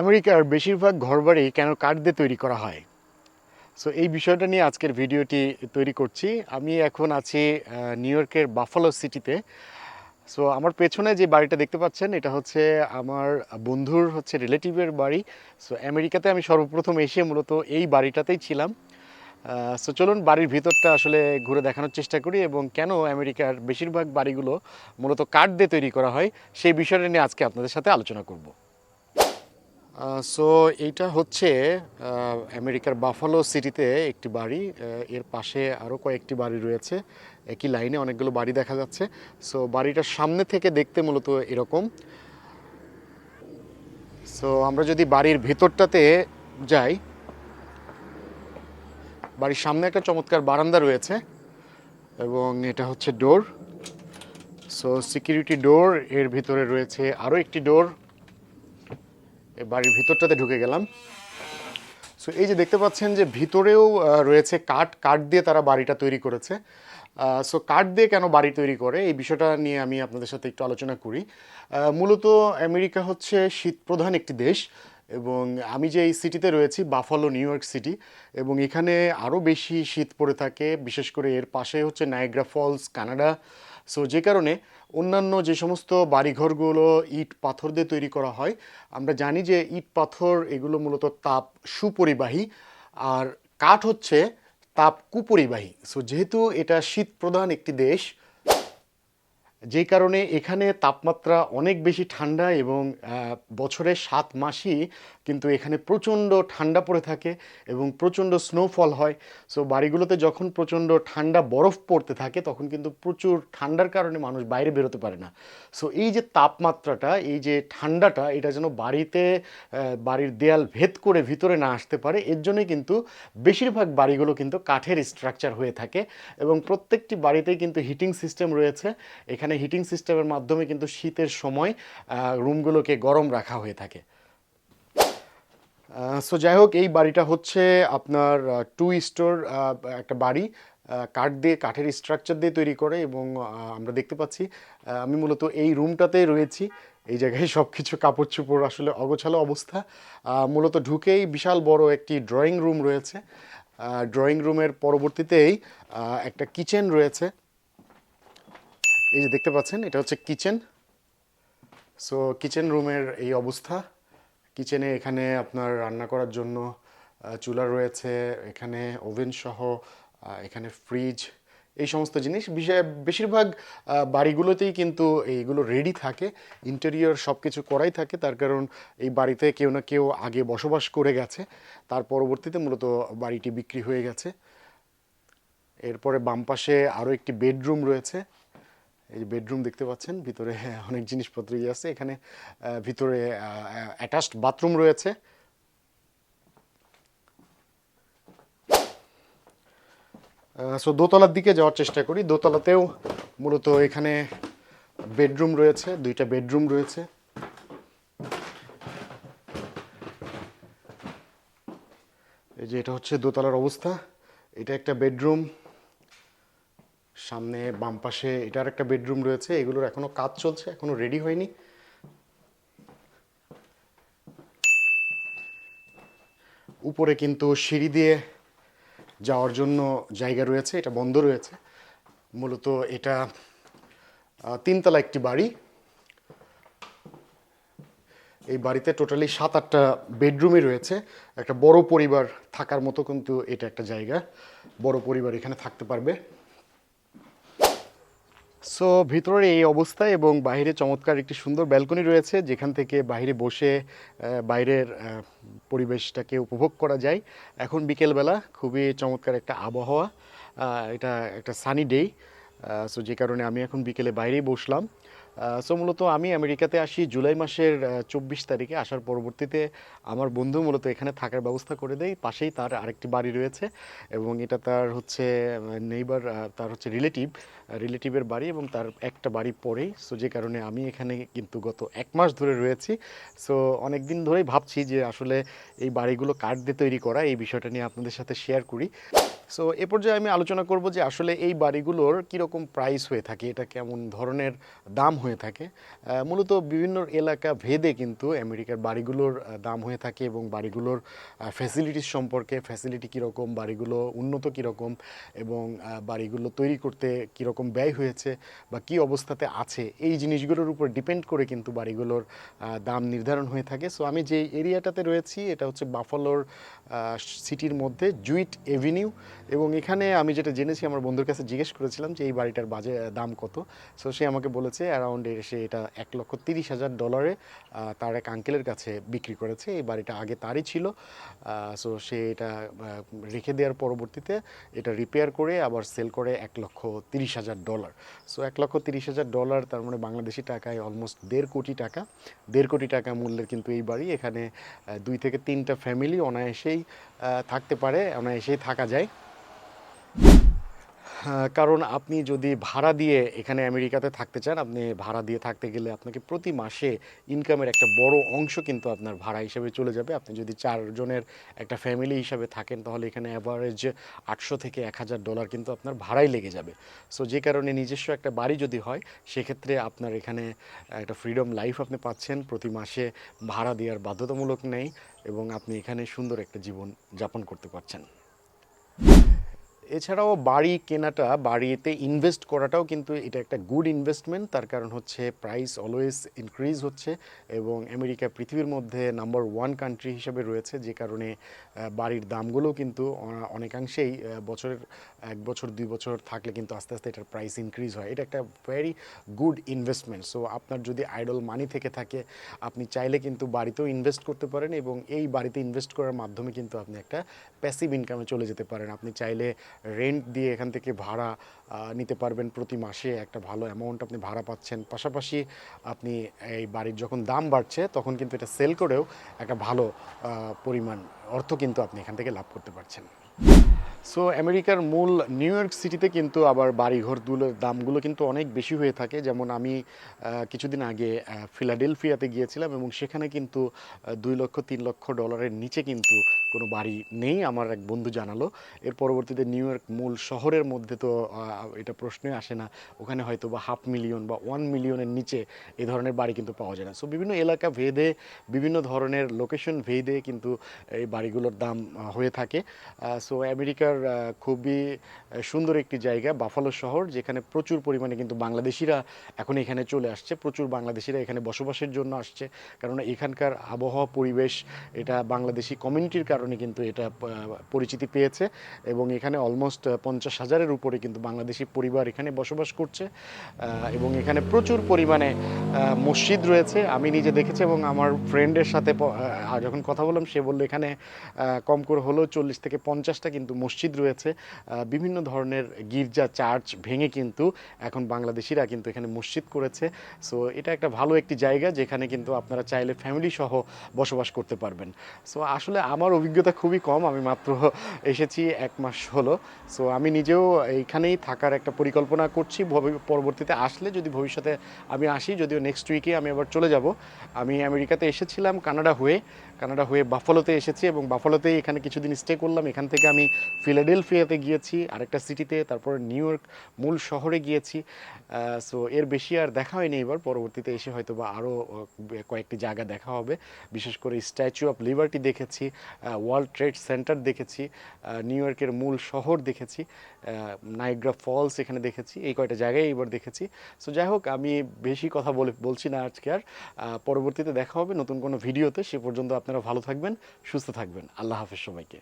আমেরিকার বেশিরভাগ ঘরবাড়ি কেন কাঠ দিয়ে তৈরি করা হয়? সো এই বিষয়টা নিয়ে আজকের ভিডিওটি তৈরি করছি। আমি এখন আছি নিউ ইয়র্কের বাফালো সিটিতে সো আমার পেছনে যে বাড়িটা দেখতে পাচ্ছেন, এটা হচ্ছে আমার বন্ধুর হচ্ছে রিলেটিভের বাড়ি। সো আমেরিকাতে আমি সর্বপ্রথম এসে মূলত এই বাড়িটাতেই ছিলাম। সো চলুন বাড়ির ভিতরটা আসলে ঘুরে দেখানোর চেষ্টা করি এবং কেন আমেরিকার বেশিরভাগ বাড়িগুলো মূলত কাঠ দিয়ে তৈরি করা হয়, সেই বিষয়টা নিয়ে আজকে আপনাদের সাথে আলোচনা করব। সো এইটা হচ্ছে আমেরিকার বাফালো সিটিতে একটি বাড়ি এর পাশে আরও কয়েকটি বাড়ি রয়েছে। একই লাইনে অনেকগুলো বাড়ি দেখা যাচ্ছে। সো বাড়িটার সামনে থেকে দেখতে মূলত এরকম। সো আমরা যদি বাড়ির ভেতরটাতে যাই, বাড়ির সামনে একটা চমৎকার বারান্দা রয়েছে এবং এটা হচ্ছে ডোর সো সিকিউরিটি ডোর এর ভিতরে রয়েছে আরও একটি ডোর বাড়ির ভিতরটাতে ঢুকে গেলাম। সো এই যে দেখতে পাচ্ছেন যে ভিতরেও রয়েছে কাঠ কাঠ দিয়ে তারা বাড়িটা তৈরি করেছে। সো কাঠ দিয়ে কেন বাড়ি তৈরি করে, এই বিষয়টা নিয়ে আমি আপনাদের সাথে একটু আলোচনা করি। মূলত আমেরিকা হচ্ছে শীতপ্রধান একটি দেশ এবং আমি যে এই সিটিতে রয়েছি, বাফালো, নিউ ইয়র্ক সিটি, এবং এখানে আরও বেশি শীত পড়ে থাকে। বিশেষ করে এর পাশে হচ্ছে নায়াগ্রা ফলস কানাডা সো যে কারণে অন্যান্য যে সমস্ত বাড়িঘরগুলো ইট পাথর দিয়ে তৈরি করা হয়, আমরা জানি যে ইট পাথর এগুলো মূলত তাপ সুপরিবাহী আর কাঠ হচ্ছে তাপ কুপরিবাহী। সো যেহেতু এটা শীত প্রধান একটি দেশ যেই কারণে এখানে তাপমাত্রা অনেক বেশি ঠান্ডা এবং বছরের সাত মাসই কিন্তু এখানে প্রচণ্ড ঠান্ডা পড়ে থাকে এবং প্রচণ্ড স্নোফল হয়। সো বাড়িগুলোতে যখন প্রচণ্ড ঠান্ডা বরফ পড়তে থাকে, তখন কিন্তু প্রচুর ঠান্ডার কারণে মানুষ বাইরে বেরোতে পারে না। সো এই যে তাপমাত্রাটা, এই যে ঠান্ডাটা, এটা যেন বাড়িতে বাড়ির দেয়াল ভেদ করে ভিতরে না আসতে পারে, এর জন্যই কিন্তু বেশিরভাগ বাড়িগুলো কিন্তু কাঠের স্ট্রাকচার হয়ে থাকে এবং প্রত্যেকটি বাড়িতেই কিন্তু হিটিং সিস্টেম রয়েছে। এখানে হিটিং সিস্টেমের মাধ্যমে কিন্তু শীতের সময় রুমগুলোকে গরম রাখা হয়ে থাকে। সো যাই হোক, এই বাড়িটা হচ্ছে আপনার টু স্টোর একটা বাড়ি কাঠ দিয়ে, কাঠের স্ট্রাকচার দিয়ে তৈরি করে এবং আমরা দেখতে পাচ্ছি আমি মূলত এই রুমটাতে রয়েছি। এই জায়গায় সব কিছু কাপড় চোপড় আসলে অগোছালো অবস্থা। মূলত ঢুকেই বিশাল বড় একটি ড্রয়িং রুম রয়েছে। ড্রয়িং রুমের পরবর্তীতেই একটা কিচেন রয়েছে। এই যে দেখতে পাচ্ছেন, এটা হচ্ছে কিচেন। সো কিচেন রুমের এই অবস্থা। কিচেনে এখানে আপনার রান্না করার জন্য চুলা রয়েছে, এখানে ওভেন সহ এখানে ফ্রিজ, এই সমস্ত জিনিস। বেশিরভাগ বাড়িগুলোতেই কিন্তু এইগুলো রেডি থাকে। ইন্টেরিয়র সব কিছু করাই থাকে। তার কারণ এই বাড়িতে কেউ না কেউ আগে বসবাস করে গেছে। তার পরবর্তীতে মূলত বাড়িটি বিক্রি হয়ে গেছে। এরপরে বাম পাশে আরও একটি বেডরুম রয়েছে। এই যে বেডরুম দেখতে পাচ্ছেন, ভিতরে অনেক জিনিসপত্র ইয়ে আছে। এখানে ভিতরে অ্যাটাচড বাথরুম রয়েছে। সো দোতলার দিকে যাওয়ার চেষ্টা করি। দোতলাতেও মূলত এখানে বেডরুম রয়েছে, দুইটা বেডরুম রয়েছে। এই যে এটা হচ্ছে দোতলার অবস্থা। এটা একটা বেডরুম। সামনে বাম পাশে এটার একটা বেডরুম রয়েছে, এগুলোর এখনও কাজ চলছে, এখনও রেডি হয়নি। উপরে কিন্তু সিঁড়ি দিয়ে যাওয়ার জন্য জায়গা রয়েছে, এটা বন্ধ রয়েছে। মূলত এটা তিনতলা একটি বাড়ি। এই বাড়িতে টোটালি সাত আটটা বেডরুমই রয়েছে। একটা বড় পরিবার থাকার মতো কিন্তু এটা একটা জায়গা। বড় পরিবার এখানে থাকতে পারবে। সো ভিতরের এই অবস্থায় এবং বাইরে চমৎকার একটি সুন্দর ব্যালকনি রয়েছে, যেখান থেকে বাইরে বসে বাইরের পরিবেশটাকে উপভোগ করা যায়। এখন বিকেলবেলা খুবই চমৎকার একটা আবহাওয়া এটা একটা সানি ডে সো যে কারণে আমি এখন বিকেলে বাইরেই বসলাম। সো মূলত আমি আমেরিকাতে আসি জুলাই মাসের চব্বিশ তারিখে। আসার পরবর্তীতে আমার বন্ধু মূলত এখানে থাকার ব্যবস্থা করে দেয়। পাশেই তার আরেকটি বাড়ি রয়েছে এবং এটা তার হচ্ছে নেইবার তার হচ্ছে রিলেটিভ রিলেটিভের বাড়ি এবং তার একটা বাড়ি পরেই। সো যে কারণে আমি এখানে কিন্তু গত এক মাস ধরে রয়েছি। সো অনেক দিন ধরেই ভাবছি যে আসলে এই বাড়িগুলো কাঠ দিয়ে তৈরি করা, এই বিষয়টা নিয়ে আপনাদের সাথে শেয়ার করি। সো এ পর্যায়ে আমি আলোচনা করব যে আসলে এই বাড়িগুলোর কীরকম প্রাইস হয়ে থাকে, এটা কেমন ধরনের দাম হয়ে থাকে। মূলত বিভিন্ন এলাকা ভেদে কিন্তু আমেরিকার বাড়িগুলোর দাম হয়ে থাকে এবং বাড়িগুলোর ফ্যাসিলিটিস সম্পর্কে ফ্যাসিলিটি কীরকম, বাড়িগুলো উন্নত কীরকম এবং বাড়িগুলো তৈরি করতে কীরকম ব্যয় হয়েছে বা কী অবস্থাতে আছে, এই জিনিসগুলোর উপর ডিপেন্ড করে কিন্তু বাড়িগুলোর দাম নির্ধারণ হয়ে থাকে। সো আমি যে এরিয়াটাতে রয়েছি, এটা হচ্ছে বাফালোর সিটির মধ্যে জুইট এভিনিউ এবং এখানে আমি যেটা জেনেছি, আমার বন্ধুর কাছে জিজ্ঞেস করেছিলাম যে এই বাড়িটার বাজে দাম কত। সো সে আমাকে বলেছে অ্যারাউন্ড সে এটা এক লক্ষ তিরিশ হাজার ডলারে তার এক আঙ্কেলের কাছে বিক্রি করেছে। এই বাড়িটা আগে তারই ছিল। সো সে এটা রেখে দেওয়ার পরবর্তীতে এটা রিপেয়ার করে আবার সেল করে এক লক্ষ তিরিশ হাজার ডলার সো এক লক্ষ তিরিশ হাজার ডলার তার মানে বাংলাদেশি টাকায় অলমোস্ট দেড় কোটি টাকা। দেড় কোটি টাকা মূল্যের কিন্তু এই বাড়ি। এখানে দুই থেকে তিনটা ফ্যামিলি অনায়াসেই থাকতে পারে, অনায়াসেই থাকা যায়। কারণ আপনি যদি ভাড়া দিয়ে এখানে আমেরিকাতে থাকতে চান, আপনি ভাড়া দিয়ে থাকতে গেলে আপনাকে প্রতি মাসে ইনকামের একটা বড় অংশ কিন্তু আপনার ভাড়া হিসেবে চলে যাবে। আপনি যদি চারজনের একটা ফ্যামিলি হিসাবে থাকেন, তাহলে এখানে অ্যাভারেজ আটশো থেকে এক হাজার ডলার কিন্তু আপনার ভাড়াই লেগে যাবে। সো যে কারণে নিজস্ব একটা বাড়ি যদি হয়, সেক্ষেত্রে আপনার এখানে একটা ফ্রিডম লাইফ আপনি পাচ্ছেন। প্রতি মাসে ভাড়া দেওয়ার বাধ্যতামূলক নেই এবং আপনি এখানে সুন্দর একটা জীবন যাপন করতে পারছেন। এছাড়াও বাড়ি কেনাটা, বাড়িতে ইনভেস্ট করাটাও কিন্তু এটা একটা গুড ইনভেস্টমেন্ট তার কারণ হচ্ছে প্রাইস অলওয়েজ ইনক্রিজ হচ্ছে এবং আমেরিকা পৃথিবীর মধ্যে নাম্বার ওয়ান কান্ট্রি হিসেবে রয়েছে, যে কারণে বাড়ির দামগুলো কিন্তু অনেকাংশেই বছরের এক বছর, দুই বছর থাকলে কিন্তু আস্তে আস্তে এটার প্রাইস ইনক্রিজ হয়। এটা একটা ভেরি গুড ইনভেস্টমেন্ট সো আপনার যদি আইডল মানি থেকে থাকে, আপনি চাইলে কিন্তু বাড়িতেও ইনভেস্ট করতে পারেন এবং এই বাড়িতে ইনভেস্ট করার মাধ্যমে কিন্তু আপনি একটা প্যাসিভ ইনকামে চলে যেতে পারেন। আপনি চাইলে রেন্ট দিয়ে এখান থেকে ভাড়া নিতে পারবেন প্রতি মাসে একটা ভালো অ্যামাউন্ট আপনি ভাড়া পাচ্ছেন। পাশাপাশি আপনি এই বাড়ির যখন দাম বাড়ছে, তখন কিন্তু এটা সেল করেও একটা ভালো পরিমাণ অর্থ কিন্তু আপনি এখান থেকে লাভ করতে পারছেন। সো আমেরিকার মূল নিউ ইয়র্ক সিটিতে কিন্তু আবার বাড়িঘরগুলোর দামগুলো কিন্তু অনেক বেশি হয়ে থাকে। যেমন আমি কিছুদিন আগে ফিলাডেলফিয়াতে গিয়েছিলাম এবং সেখানে কিন্তু দুই লক্ষ, তিন লক্ষ ডলারের নিচে কিন্তু কোনো বাড়ি নেই, আমার এক বন্ধু জানালো। এর পরবর্তীতে নিউ ইয়র্ক মূল শহরের মধ্যে তো এটা প্রশ্নই আসে না। ওখানে হয়তো বা হাফ মিলিয়ন বা ওয়ান মিলিয়নের নিচে এই ধরনের বাড়ি কিন্তু পাওয়া যায় না। সো বিভিন্ন এলাকা ভেদে, বিভিন্ন ধরনের লোকেশন ভেদে কিন্তু এই বাড়িগুলোর দাম হয়ে থাকে। সো আমেরিকার খুবই সুন্দর একটি জায়গা, বাফালো শহর, যেখানে প্রচুর পরিমাণে কিন্তু বাংলাদেশিরা এখন এখানে চলে আসছে। প্রচুর বাংলাদেশিরা এখানে বসবাসের জন্য আসছে। কারণ এখানকার আবহাওয়া, পরিবেশ, এটা বাংলাদেশি কমিউনিটির কারণে কিন্তু এটা পরিচিতি পেয়েছে। এবং এখানে অলমোস্ট পঞ্চাশ হাজারের উপরে কিন্তু বাংলাদেশি পরিবার এখানে বসবাস করছে। এবং এখানে প্রচুর পরিমাণে মসজিদ রয়েছে। আমি নিজে দেখেছি এবং আমার ফ্রেন্ডের সাথে যখন কথা বললাম, সে বলল, এখানে কম করে হলেও চল্লিশ থেকে পঞ্চাশটা কিন্তু মসজিদ রয়েছে। বিভিন্ন ধরনের গির্জা, চার্চ ভেঙে কিন্তু এখন বাংলাদেশিরা কিন্তু এখানে মসজিদ করেছে। সো এটা একটা ভালো একটি জায়গা যেখানে কিন্তু আপনারা চাইলে ফ্যামিলি সহ বসবাস করতে পারবেন। সো আসলে আমার অভিজ্ঞতা খুবই কম। আমি মাত্র এসেছি এক মাস হলো। সো আমি নিজেও এইখানেই থাকার একটা পরিকল্পনা করছি। পরবর্তীতে আসলে যদি ভবিষ্যতে আমি আসি, যদিও নেক্সট উইকে আমি আবার চলে যাব। আমি আমেরিকাতে এসেছিলাম, কানাডা হয়ে। কানাডা হয়ে বাফালোতে এসেছি এবং বাফালোতেই এখানে কিছুদিন স্টে করলাম। এখান থেকে আমি ফিলাডেলফিয়াতে গিয়েছি, আরেকটা সিটিতে তারপর নিউ ইয়র্ক মূল শহরে গিয়েছি। সো এর বেশি আর দেখা হয়নি এবার, পরবর্তীতে এসে হয়তো বা আরও কয়েকটি জায়গা দেখা হবে। বিশেষ করে স্ট্যাচু অফ লিবার্টি দেখেছি ওয়ার্ল্ড ট্রেড সেন্টার দেখেছি নিউ ইয়র্কের মূল শহর দেখেছি নাইগ্রা ফলস এখানে দেখেছি, এই কয়টা জায়গায় এবার দেখেছি। সো যাই হোক, আমি বেশি কথা বলে বলছি না আজকে আর। পরবর্তীতে দেখা হবে নতুন কোনো ভিডিওতে। সে পর্যন্ত আপনারা ভালো থাকবেন, সুস্থ থাকবেন। আল্লাহ হাফেজ সবাইকে।